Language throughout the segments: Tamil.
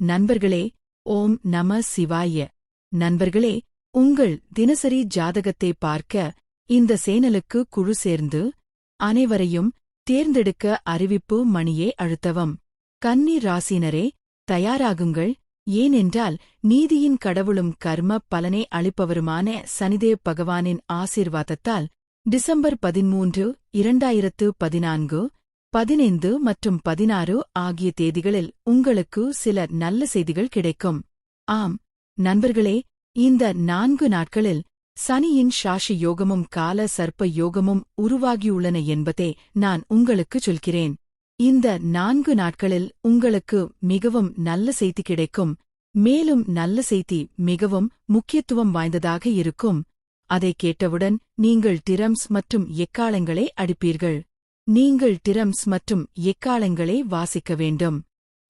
நண்பர்களே ஓம் நம சிவாய. நண்பர்களே உங்கள் தினசரி ஜாதகத்தை பார்க்க இந்த சேனலுக்கு குழு சேர்ந்து அனைவரையும் தேர்ந்தெடுக்க அறிவிப்பு மணியே அழுத்தவம். கன்னி ராசினரே தயாராகுங்கள். ஏனென்றால் நீதியின் கடவுளும் கர்ம பலனை அளிப்பவருமான சனிதேவ் பகவானின் ஆசீர்வாதத்தால் டிசம்பர் பதிமூன்று இரண்டாயிரத்து பதினான்கு பதினைந்து மற்றும் பதினாறு ஆகிய தேதிகளில் உங்களுக்கு சில நல்ல செய்திகள் கிடைக்கும். ஆம் நண்பர்களே இந்த நான்கு நாட்களில் சனியின் ஷாஷி யோகமும் கால சர்ப்ப யோகமும் உருவாகியுள்ளன என்பதே நான் உங்களுக்குச் சொல்கிறேன். இந்த நான்கு நாட்களில் உங்களுக்கு மிகவும் நல்ல செய்தி கிடைக்கும். மேலும் நல்ல செய்தி மிகவும் முக்கியத்துவம் வாய்ந்ததாக இருக்கும். அதை கேட்டவுடன் நீங்கள் டிரம்ஸ் மற்றும் எக்காளங்களை அடிப்பீர்கள். நீங்கள் டிரம்ஸ் மற்றும் எக்காளங்களை வாசிக்க வேண்டும்.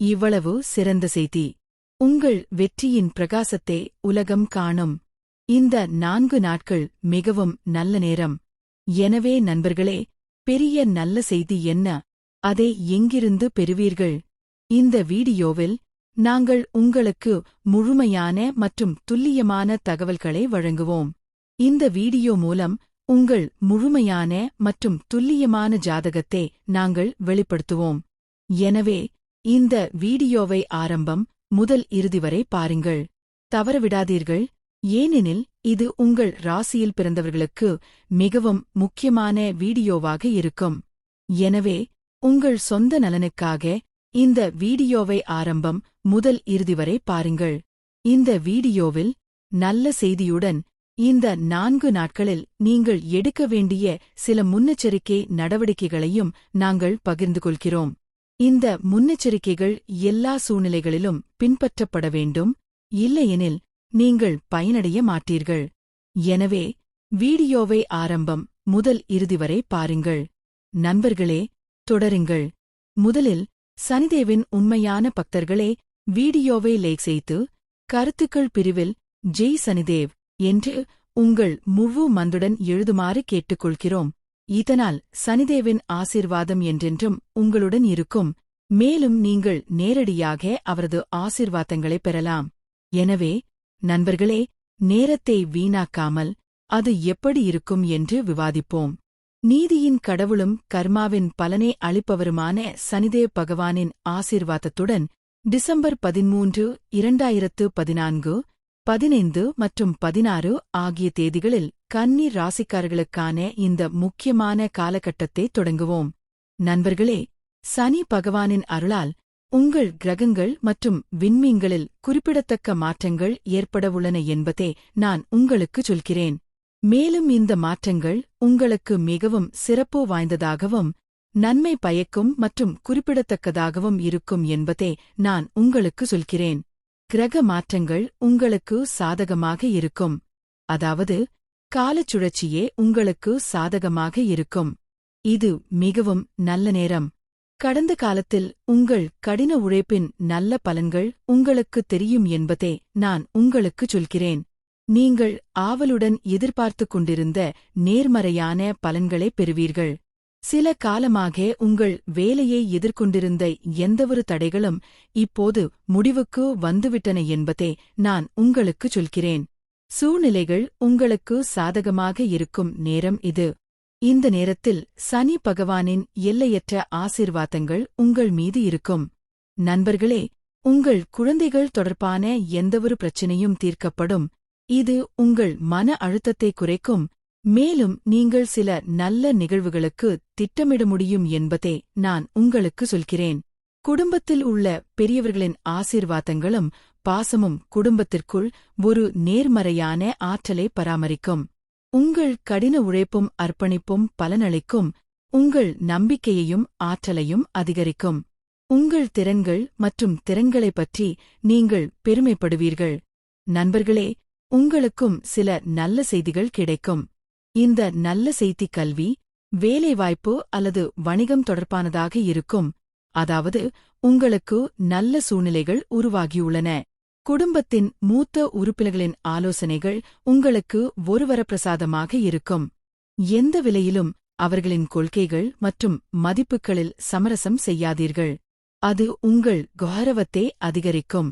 இவ்வளவு சிறந்த செய்தி. உங்கள் வெற்றியின் பிரகாசத்தை உலகம் காணும். இந்த நான்கு நாட்கள் மிகவும் நல்ல நேரம். எனவே நண்பர்களே பெரிய நல்ல செய்தி என்ன? அதை எங்கிருந்து பெறுவீர்கள்? இந்த வீடியோவில் நாங்கள் உங்களுக்கு முழுமையான மற்றும் துல்லியமான தகவல்களை வழங்குவோம். இந்த வீடியோ மூலம் உங்கள் முழுமையான மற்றும் துல்லியமான ஜாதகத்தை நாங்கள் வெளிப்படுத்துவோம். எனவே இந்த வீடியோவை ஆரம்பம் முதல் இறுதி வரை பாருங்கள். தவறவிடாதீர்கள். ஏனெனில் இது உங்கள் ராசியில் பிறந்தவர்களுக்கு மிகவும் முக்கியமான வீடியோவாக இருக்கும். எனவே உங்கள் சொந்த நலனுக்காக இந்த வீடியோவை ஆரம்பம் முதல் இறுதி வரை பாருங்கள். இந்த வீடியோவில் நல்ல செய்தியுடன் இந்த நான்கு நாட்களில் நீங்கள் எடுக்க வேண்டிய சில முன்னெச்சரிக்கை நடவடிக்கைகளையும் நாங்கள் பகிர்ந்து கொள்கிறோம். இந்த முன்னெச்சரிக்கைகள் எல்லா சூழ்நிலைகளிலும் பின்பற்றப்பட வேண்டும். இல்லையெனில் நீங்கள் பயனடைய மாட்டீர்கள். எனவே வீடியோவை ஆரம்பம் முதல் இறுதி வரை பாருங்கள். நண்பர்களே தொடருங்கள். முதலில் சனிதேவின் உண்மையான பக்தர்களே வீடியோவை லைக் செய்து கருத்துக்கள் பிரிவில் ஜெய் சனிதேவ் என்று உங்கள் முழு மந்துடன் எழுதுமாறு கேட்டுக்கொள்கிறோம். இதனால் சனிதேவின் ஆசிர்வாதம் என்றென்றும் உங்களுடன் இருக்கும். மேலும் நீங்கள் நேரடியாக அவரது ஆசிர்வாதங்களை பெறலாம். எனவே நண்பர்களே நேரத்தை வீணாக்காமல் அது எப்படி இருக்கும் என்று விவாதிப்போம். நீதியின் கடவுளும் கர்மாவின் பலனை அளிப்பவருமான சனிதேவ் பகவானின் ஆசிர்வாதத்துடன் டிசம்பர் பதிமூன்று இரண்டாயிரத்து பதினான்கு பதினைந்து மற்றும் பதினாறு ஆகிய தேதிகளில் கன்னி ராசிக்காரர்களுக்கான இந்த முக்கியமான காலகட்டத்தை தொடங்குவோம். நண்பர்களே சனி பகவானின் அருளால் உங்கள் கிரகங்கள் மற்றும் விண்மீன்களில் குறிப்பிடத்தக்க மாற்றங்கள் ஏற்படவுள்ளன என்பதே நான் உங்களுக்கு சொல்கிறேன். மேலும் இந்த மாற்றங்கள் உங்களுக்கு மிகவும் சிறப்பு வாய்ந்ததாகவும் நன்மை பயக்கும் மற்றும் குறிப்பிடத்தக்கதாகவும் இருக்கும் என்பதே நான் உங்களுக்கு சொல்கிறேன். கிரக மாற்றங்கள் உங்களுக்கு சாதகமாக இருக்கும். அதாவது காலச்சுழற்சியே உங்களுக்கு சாதகமாக இருக்கும். இது மிகவும் நல்ல நேரம். கடந்த காலத்தில் உங்கள் கடின உழைப்பின் நல்ல பலன்கள் உங்களுக்கு தெரியும் என்பதே நான் உங்களுக்குச் சொல்கிறேன். நீங்கள் ஆவலுடன் எதிர்பார்த்துக் கொண்டிருந்த நேர்மறையான பலன்களை பெறுவீர்கள். சில காலமாக உங்கள் வேலையை எதிர்கொண்டிருந்த எந்தவொரு தடைகளும் இப்போது முடிவுக்கு வந்துவிட்டன என்பதே நான் உங்களுக்குச் சொல்கிறேன். சூழ்நிலைகள் உங்களுக்கு சாதகமாக இருக்கும் நேரம் இது. இந்த நேரத்தில் சனி பகவானின் எல்லையற்ற ஆசிர்வாதங்கள் உங்கள் மீது இருக்கும். நண்பர்களே உங்கள் குழந்தைகள் தொடர்பான எந்தவொரு பிரச்சினையும் தீர்க்கப்படும். இது உங்கள் மன அழுத்தத்தை குறைக்கும். மேலும் நீங்கள் சில நல்ல நிகழ்வுகளுக்கு திட்டமிட முடியும் என்பதே நான் உங்களுக்கு சொல்கிறேன். குடும்பத்தில் உள்ள பெரியவர்களின் ஆசீர்வாதங்களும் பாசமும் குடும்பத்திற்குள் ஒரு நேர்மறையான ஆற்றலை பராமரிக்கும். உங்கள் கடின உழைப்பும் அர்ப்பணிப்பும் பலனளிக்கும். உங்கள் நம்பிக்கையையும் ஆற்றலையும் அதிகரிக்கும். உங்கள் திறன்கள் மற்றும் திறன்களைப் பற்றி நீங்கள் பெருமைப்படுவீர்கள். நண்பர்களே உங்களுக்கும் சில நல்ல செய்திகள் கிடைக்கும். இந்த நல்ல செய்தி கல்வி வேலைவாய்ப்பு அல்லது வணிகம் தொடர்பானதாக இருக்கும். அதாவது உங்களுக்கு நல்ல சூழ்நிலைகள் உருவாகியுள்ளன. குடும்பத்தின் மூத்த உறுப்பினர்களின் ஆலோசனைகள் உங்களுக்கு ஒருவரப்பிரசாதமாக இருக்கும். எந்த விலையிலும் அவர்களின் கொள்கைகள் மற்றும் மதிப்புகளில் சமரசம் செய்யாதீர்கள். அது உங்கள் கௌரவத்தை அதிகரிக்கும்.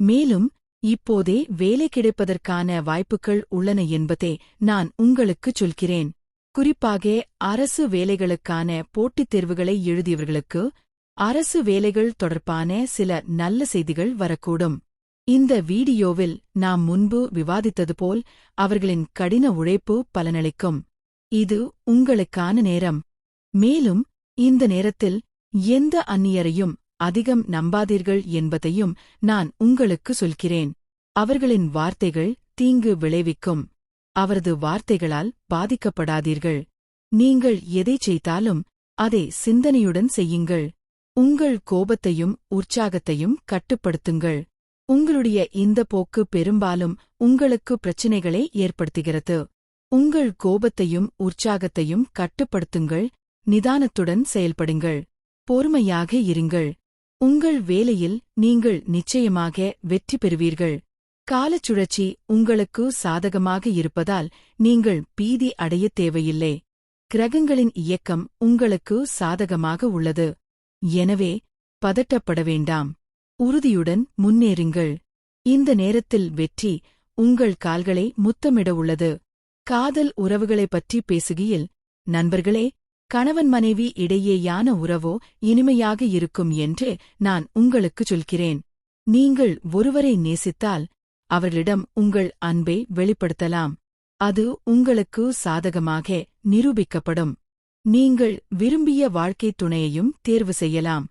மேலும் இப்போதே வேலை கிடைப்பதற்கான வாய்ப்புகள் உள்ளன என்பதை நான் உங்களுக்குச் சொல்கிறேன். குறிப்பாக அரசு வேலைகளுக்கான போட்டித் தேர்வுகளை எழுதியவர்களுக்கு அரசு வேலைகள் தொடர்பான சில நல்ல செய்திகள் வரக்கூடும். இந்த வீடியோவில் நாம் முன்பு விவாதித்தது போல் அவர்களின் கடின உழைப்பு பலனளிக்கும். இது உங்களுக்கான நேரம். மேலும் இந்த நேரத்தில் எந்த அந்நியரையும் அதிகம் நம்பாதீர்கள் என்பதையும் நான் உங்களுக்கு சொல்கிறேன். அவர்களின் வார்த்தைகள் தீங்கு விளைவிக்கும். அவரது வார்த்தைகளால் பாதிக்கப்படாதீர்கள். நீங்கள் எதைச் செய்தாலும் அதை சிந்தனையுடன் செய்யுங்கள். உங்கள் கோபத்தையும் உற்சாகத்தையும் கட்டுப்படுத்துங்கள். உங்களுடைய இந்த போக்கு பெரும்பாலும் உங்களுக்கு பிரச்சினைகளை ஏற்படுத்துகிறது. உங்கள் கோபத்தையும் உற்சாகத்தையும் கட்டுப்படுத்துங்கள். நிதானத்துடன் செயல்படுங்கள். பொறுமையாக இருங்கள். உங்கள் வேலையில் நீங்கள் நிச்சயமாக வெற்றி பெறுவீர்கள். காலச்சுழற்சி உங்களுக்கு சாதகமாக இருப்பதால் நீங்கள் பீதி அடையத் தேவையில்லை. கிரகங்களின் இயக்கம் உங்களுக்கு சாதகமாக உள்ளது. எனவே பதட்டப்பட வேண்டாம். உறுதியுடன் முன்னேறுங்கள். இந்த நேரத்தில் வெற்றி உங்கள் கால்களை முத்தமிட உள்ளது. காதல் உறவுகளைப் பற்றி பேசுகையில் நண்பர்களே கணவன் மனைவி இடையேயான உறவோ இனிமையாக இருக்கும் என்று நான் உங்களுக்குச் சொல்கிறேன். நீங்கள் ஒருவரை நேசித்தால் அவர்களிடம் உங்கள் அன்பை வெளிப்படுத்தலாம். அது உங்களுக்கு சாதகமாக நிரூபிக்கப்படும். நீங்கள் விரும்பிய வாழ்க்கைத் துணையையும் தேர்வு செய்யலாம்.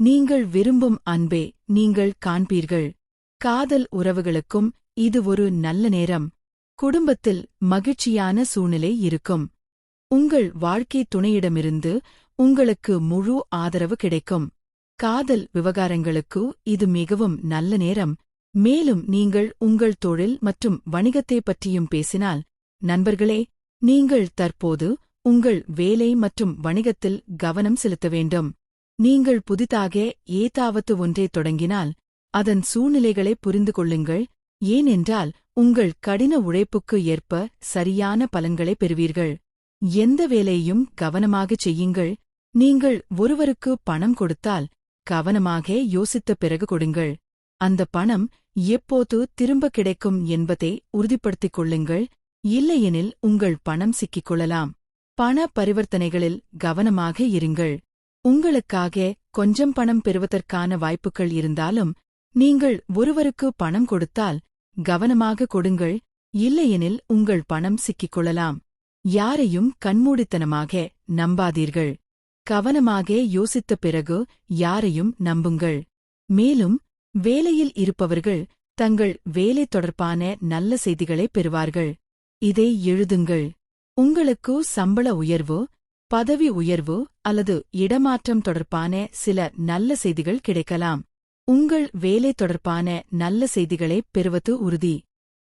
நீங்கள் விரும்பும் அன்பே நீங்கள் காண்பீர்கள். காதல் உறவுகளுக்கும் இது ஒரு நல்ல நேரம். குடும்பத்தில் மகிழ்ச்சியான சூழ்நிலை இருக்கும். உங்கள் வாழ்க்கைத் துணையிடமிருந்து உங்களுக்கு முழு ஆதரவு கிடைக்கும். காதல் விவகாரங்களுக்கு இது மிகவும் நல்ல நேரம். மேலும் நீங்கள் உங்கள் தொழில் மற்றும் வணிகத்தைப் பற்றியும் பேசினால் நண்பர்களே நீங்கள் தற்போது உங்கள் வேலை மற்றும் வணிகத்தில் கவனம் செலுத்த வேண்டும். நீங்கள் புதிதாக ஏதாவது ஒன்றை தொடங்கினால் அதன் சூழ்நிலைகளை புரிந்து கொள்ளுங்கள். ஏனென்றால் உங்கள் கடின உழைப்புக்கு ஏற்ப சரியான பலன்களை பெறுவீர்கள். எந்த வேலையும் கவனமாகச் செய்யுங்கள். நீங்கள் ஒருவருக்கு பணம் கொடுத்தால் கவனமாக யோசித்த பிறகு கொடுங்கள். அந்த பணம் எப்போது திரும்ப கிடைக்கும் என்பதை உறுதிப்படுத்திக் கொள்ளுங்கள். இல்லையெனில் உங்கள் பணம் சிக்கிக் கொள்ளலாம். பண பரிவர்த்தனைகளில் கவனமாக இருங்கள். உங்களுக்காக கொஞ்சம் பணம் பெறுவதற்கான வாய்ப்புகள் இருந்தாலும் நீங்கள் ஒருவருக்கு பணம் கொடுத்தால் கவனமாக கொடுங்கள். இல்லையெனில் உங்கள் பணம் சிக்கிக் கொள்ளலாம். யாரையும் கண்மூடித்தனமாக நம்பாதீர்கள். கவனமாக யோசித்த பிறகு யாரையும் நம்புங்கள். மேலும் வேலையில் இருப்பவர்கள் தங்கள் வேலை தொடர்பான நல்ல செய்திகளை பெறுவார்கள். இதை எழுதுங்கள். உங்களுக்கு சம்பள உயர்வு பதவி உயர்வு அல்லது இடமாற்றம் தொடர்பான சில நல்ல செய்திகள் கிடைக்கலாம். உங்கள் வேலை தொடர்பான நல்ல செய்திகளை பெறுவது உறுதி.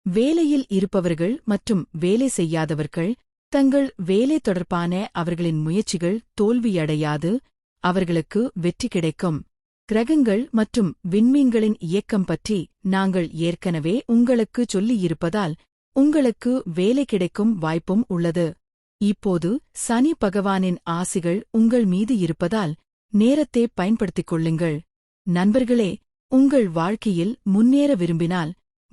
வேலையில் இருப்பவர்கள் மற்றும் வேலை செய்யாதவர்கள் தங்கள் வேலை தொடர்பான அவர்களின் முயற்சிகள் தோல்வியடையாது அவர்களுக்கு வெற்றி கிடைக்கும். கிரகங்கள் மற்றும் விண்மீன்களின் இயக்கம் பற்றி நாங்கள் ஏற்கனவே உங்களுக்கு சொல்லியிருப்பதால் உங்களுக்கு வேலை கிடைக்கும் வாய்ப்பும் உள்ளது. இப்போது சனி பகவானின் ஆசிகள் உங்கள் மீது இருப்பதால் நேரத்தை பயன்படுத்திக் கொள்ளுங்கள். நண்பர்களே உங்கள் வாழ்க்கையில் முன்னேற விரும்பினால்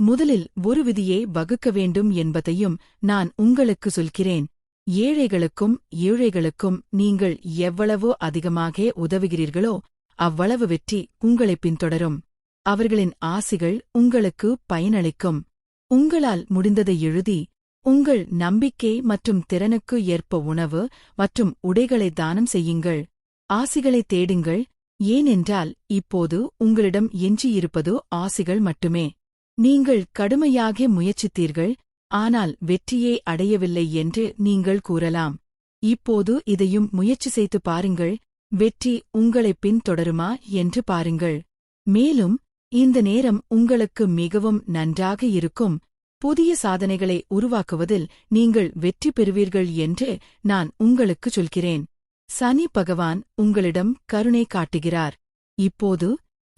முதலில் ஒரு விதியை வகுக்க வேண்டும் என்பதையும் நான் உங்களுக்கு சொல்கிறேன். ஏழைகளுக்கும் ஏழைகளுக்கும் நீங்கள் எவ்வளவு அதிகமாக உதவுகிறீர்களோ அவ்வளவு வெற்றி உங்களை பின்தொடரும். அவர்களின் ஆசிகள் உங்களுக்கு பயனளிக்கும். உங்களால் முடிந்ததை எழுதி உங்கள் நம்பிக்கை மற்றும் திறனுக்கு ஏற்ப உணவு மற்றும் உடைகளை தானம் செய்யுங்கள். ஆசிகளை தேடுங்கள். ஏனென்றால் இப்போது உங்களிடம் எஞ்சியிருப்பது ஆசிகள் மட்டுமே. நீங்கள் கடுமையாக முயற்சித்தீர்கள் ஆனால் வெற்றியே அடையவில்லை என்று நீங்கள் கூறலாம். இப்போது இதையும் முயற்சி செய்து பாருங்கள் வெற்றி உங்களை பின்தொடருமா என்று பாருங்கள். மேலும் இந்த நேரம் உங்களுக்கு மிகவும் நன்றாக இருக்கும். புதிய சாதனைகளை உருவாக்குவதில் நீங்கள் வெற்றி பெறுவீர்கள் என்று நான் உங்களுக்குச் சொல்கிறேன். சனி பகவான் உங்களிடம் கருணை காட்டுகிறார். இப்போது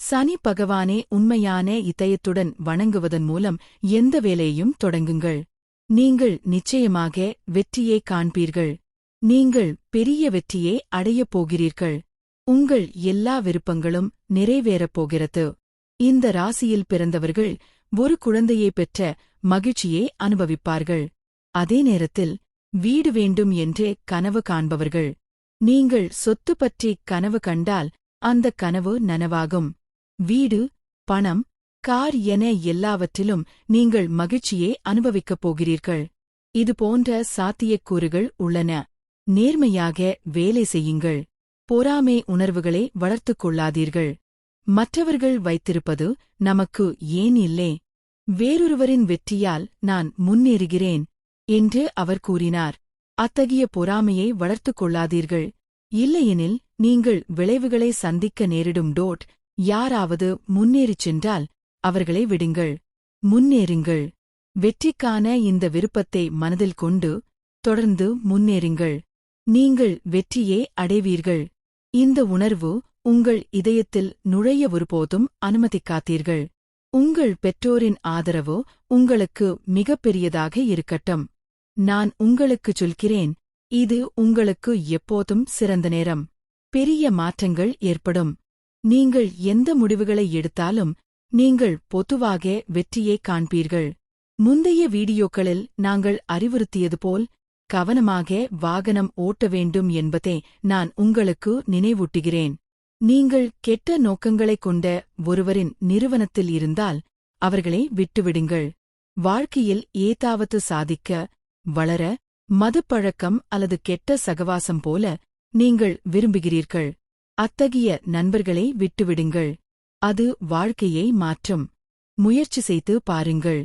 சனி பகவானே உண்மையான இதயத்துடன் வணங்குவதன் மூலம் எந்த வேலையையும் தொடங்குங்கள். நீங்கள் நிச்சயமாக வெற்றியை காண்பீர்கள். நீங்கள் பெரிய வெற்றியை அடையப் போகிறீர்கள். உங்கள் எல்லா விருப்பங்களும் நிறைவேறப் போகிறது. இந்த ராசியில் பிறந்தவர்கள் ஒரு குழந்தையை பெற்ற மகிழ்ச்சியை அனுபவிப்பார்கள். அதே நேரத்தில் வீடு வேண்டும் என்றே கனவு காண்பவர்கள். நீங்கள் சொத்து பற்றி கனவு கண்டால் அந்த கனவு நனவாகும். வீடு பணம் கார் என எல்லாவற்றிலும் நீங்கள் மகிழ்ச்சியை அனுபவிக்கப் போகிறீர்கள். இது போன்ற சாத்தியக்கூறுகள் உள்ளன. நேர்மையாக வேலை செய்யுங்கள். பொறாமை உணர்வுகளை வளர்த்துக் கொள்ளாதீர்கள். மற்றவர்கள் வைத்திருப்பது நமக்கு ஏன் இல்லை? வேறொருவரின் வெற்றியால் நான் முன்னேறுகிறேன் என்று அவர் கூறினார். அத்தகைய பொறாமையை வளர்த்துக் கொள்ளாதீர்கள். இல்லையெனில் நீங்கள் விளைவுகளை சந்திக்க நேரிடும் டோட் யாராவது முன்னேறிச் சென்றால் அவர்களை விடுங்கள். முன்னேறுங்கள். வெற்றிக்கான இந்த விருப்பத்தை மனதில் கொண்டு தொடர்ந்து முன்னேறுங்கள். நீங்கள் வெற்றியே அடைவீர்கள். இந்த உணர்வு உங்கள் இதயத்தில் நுழைய ஒருபோதும் அனுமதிக்காதீர்கள். உங்கள் பெற்றோரின் ஆதரவு உங்களுக்கு மிகப்பெரியதாக இருக்கட்டும். நான் உங்களுக்குச் சொல்கிறேன் இது உங்களுக்கு எப்போதும் சிறந்த நேரம். பெரிய மாற்றங்கள் ஏற்படும். நீங்கள் எந்த முடிவுகளை எடுத்தாலும் நீங்கள் பொதுவாக வெற்றியை காண்பீர்கள். முந்தைய வீடியோக்களில் நாங்கள் அறிவுறுத்தியது போல் கவனமாக வாகனம் ஓட்ட வேண்டும் என்பதை நான் உங்களுக்கு நினைவூட்டுகிறேன். நீங்கள் கெட்ட நோக்கங்களைக் கொண்ட ஒருவரின் நிறுவனத்தில் இருந்தால் அவர்களை விட்டுவிடுங்கள். வாழ்க்கையில் ஏதாவது சாதிக்க வளர மதுப்பழக்கம் அல்லது கெட்ட சகவாசம் போல நீங்கள் விரும்புகிறீர்கள். அத்தகைய நண்பர்களை விட்டுவிடுங்கள். அது வாழ்க்கையை மாற்றும். முயற்சி செய்து பாருங்கள்.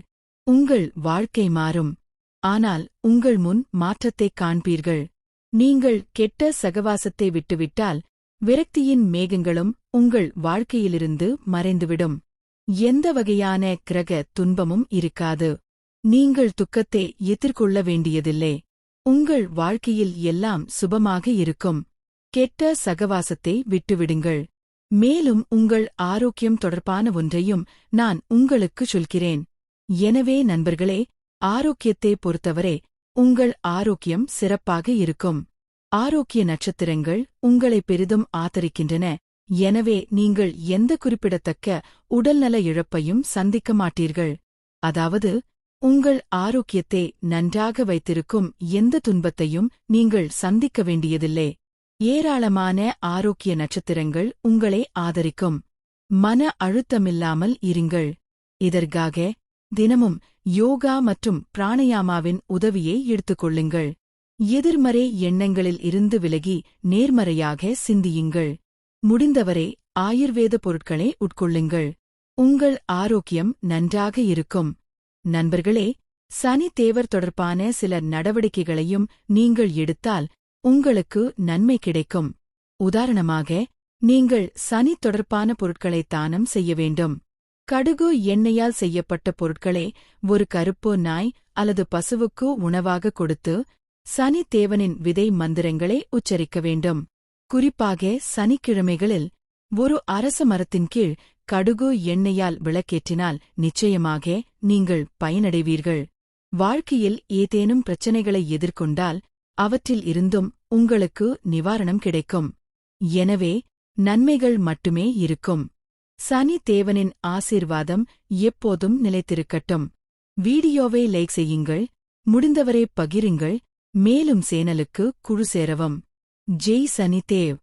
உங்கள் வாழ்க்கை மாறும். ஆனால் உங்கள் முன் மாற்றத்தைக் காண்பீர்கள். நீங்கள் கெட்ட சகவாசத்தை விட்டுவிட்டால் விரக்தியின் மேகங்களும் உங்கள் வாழ்க்கையிலிருந்து மறைந்துவிடும். எந்த வகையான கிரக துன்பமும் இருக்காது. நீங்கள் துக்கத்தை எதிர்கொள்ள வேண்டியதில்லை. உங்கள் வாழ்க்கையில் எல்லாம் சுபமாக இருக்கும். கெட்ட சகவாசத்தை விட்டுவிடுங்கள். மேலும் உங்கள் ஆரோக்கியம் தொடர்பான ஒன்றையும் நான் உங்களுக்கு சொல்கிறேன். எனவே நண்பர்களே ஆரோக்கியத்தை பொறுத்தவரை உங்கள் ஆரோக்கியம் சிறப்பாக இருக்கும். ஆரோக்கிய நட்சத்திரங்கள் உங்களை பெரிதும் ஆதரிக்கின்றன. எனவே நீங்கள் எந்த குறிப்பிடத்தக்க உடல்நல இழப்பையும் சந்திக்க மாட்டீர்கள். அதாவது உங்கள் ஆரோக்கியத்தை நன்றாக வைத்திருக்கும் எந்த துன்பத்தையும் நீங்கள் சந்திக்க வேண்டியதில்லை. ஏராளமான ஆரோக்கிய நட்சத்திரங்கள் உங்களை ஆதரிக்கும். மன அழுத்தமில்லாமல் இருங்கள். இதற்காக தினமும் யோகா மற்றும் பிராணயாமாவின் உதவியை எடுத்துக்கொள்ளுங்கள் எதிர்மறை எண்ணங்களில் இருந்து விலகி நேர்மறையாக சிந்தியுங்கள். முடிந்தவரை ஆயுர்வேத பொருட்களை உட்கொள்ளுங்கள். உங்கள் ஆரோக்கியம் நன்றாக இருக்கும். நண்பர்களே சனி தேவர் தொடர்பான சில நடவடிக்கைகளையும் நீங்கள் எடுத்தால் உங்களுக்கு நன்மை கிடைக்கும். உதாரணமாக நீங்கள் சனி தொடர்பான பொருட்களை தானம் செய்ய வேண்டும். கடுகு எண்ணெயால் செய்யப்பட்ட பொருட்களை ஒரு கருப்பு நாய் அல்லது பசுவுக்கு உணவாக கொடுத்து சனி தேவனின் விதை மந்திரங்களை உச்சரிக்க வேண்டும். குறிப்பாக சனிக்கிழமைகளில் ஒரு அரச மரத்தின் கீழ் கடுகு எண்ணெயால் விளக்கேற்றினால் நிச்சயமாக நீங்கள் பயனடைவீர்கள். வாழ்க்கையில் ஏதேனும் பிரச்சனைகளை எதிர்கொண்டால் அவற்றில் இருந்தும் உங்களுக்கு நிவாரணம் கிடைக்கும். எனவே நன்மைகள் மட்டுமே இருக்கும். சனி தேவனின் ஆசீர்வாதம் எப்போதும் நிலைத்திருக்கட்டும். வீடியோவை லைக் செய்யுங்கள் முடிந்தவரை பகிருங்கள் மேலும் சேனலுக்கு குழு சேரவும். ஜெய் சனி தேவ்